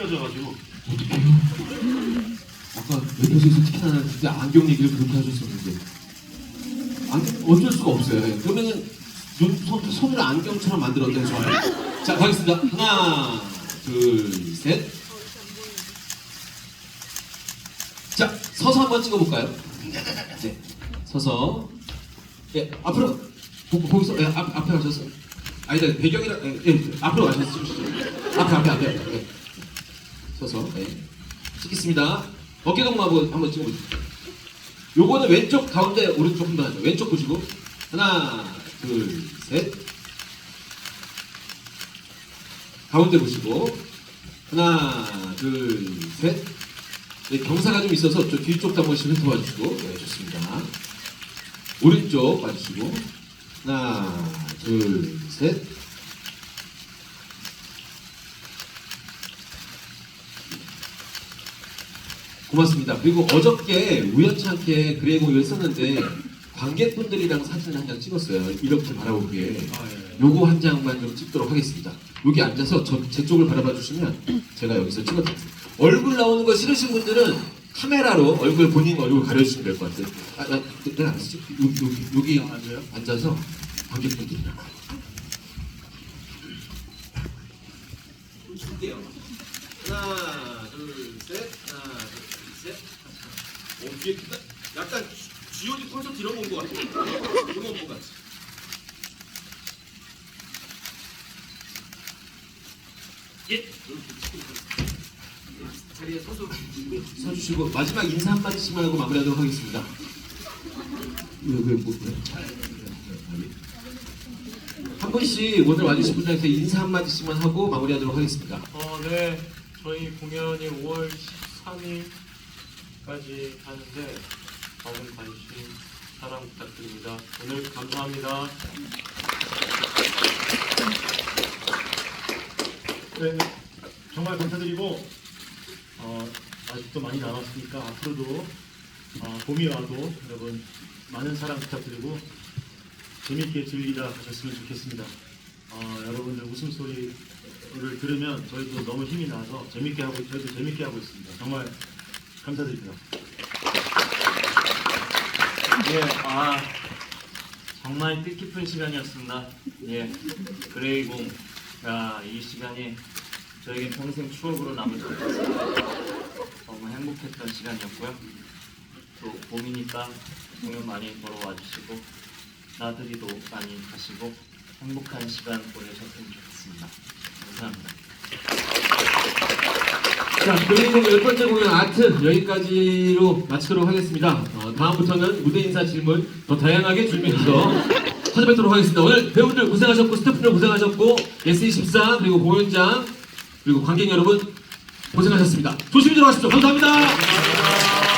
휘어져가지고 아까 옆에서 특히나 진짜 안경 얘기를 그렇게 하셨었는데 안, 어쩔 수가 없어요. 예. 그러면은 눈, 손, 손을 안경처럼 만들었대요. 좋아요. 자 가겠습니다. 하나, 둘, 셋. 자 서서 한번 찍어볼까요? 네, 서서. 예, 앞으로 보, 거기서 예, 앞, 앞에 가셔서. 아니다 배경이라 예, 예, 앞으로 가셔서 찍으시죠. 앞에 앞에 앞에. 앞에. 예. 서서. 예. 찍겠습니다. 어깨 동무하고 한번 찍어보시죠. 요거는 왼쪽 가운데 오른쪽 한번 하죠. 왼쪽 보시고 하나 둘 셋. 가운데 보시고 하나 둘 셋. 네, 경사가 좀 있어서 저 뒤쪽도 한 번씩 훑어봐 주시고 네, 좋습니다. 오른쪽 봐주시고 하나 둘 셋. 고맙습니다. 그리고 어저께 우연찮게 그레이공을 썼는데 관객분들이랑 사진을 한 장 찍었어요. 이렇게 바라보기에. 요거 한 장만 좀 찍도록 하겠습니다. 여기 앉아서 저, 제 쪽을 바라봐 주시면 제가 여기서 찍어드릴게요. 얼굴 나오는 거 싫으신 분들은 카메라로 얼굴 본인 얼굴 가려주시면 될 것 같아요. 아, 나, 내가 안 쓰지? 여기, 여기, 여기 앉아요? 앉아서 관객분들이랑. 하나, 둘, 셋. 오, 뒤에 약간 G.O.D 콘서트 이런 거온것 같아. 이런 거온것 같아. 예. 자리에 서서 서주시고 마지막 인사 한 마디씩만 하고 마무리하도록 하겠습니다. 왜왜 뭐? 왜? 한 분씩 오늘 와주신 분들한테 인사 한 마디씩만 하고 마무리하도록 하겠습니다. 어, 네. 저희 공연이 5월 13일 까지 하는데 많은 관심, 사랑 부탁드립니다. 오늘 감사합니다. 네, 정말 감사드리고 어, 아직도 많이 남았으니까 앞으로도 어, 봄이 와도 여러분 많은 사랑 부탁드리고 재밌게 즐기다 가셨으면 좋겠습니다. 어, 여러분들 웃음소리를 들으면 저희도 너무 힘이 나서 재밌게 하고 저희도 재밌게 하고 있습니다. 정말 감사드립니다. 예, 아 정말 뜻깊은 시간이었습니다. 예, 그레이공, 야, 이 시간이 저에겐 평생 추억으로 남을 것 같습니다. 정말 행복했던 시간이었고요. 또 봄이니까 공연 많이 보러 와주시고 나들이도 많이 가시고 행복한 시간 보내셨으면 좋겠습니다. 감사합니다. 자, 그리고 열 번째 공연 아트 여기까지로 마치도록 하겠습니다. 어, 다음부터는 무대 인사 질문 더 다양하게 준비해서 찾아뵙도록 하겠습니다. 오늘 배우들 고생하셨고 스태프들 고생하셨고 S24 그리고 공연장 그리고 관객 여러분 고생하셨습니다. 조심히 들어가십시오. 감사합니다.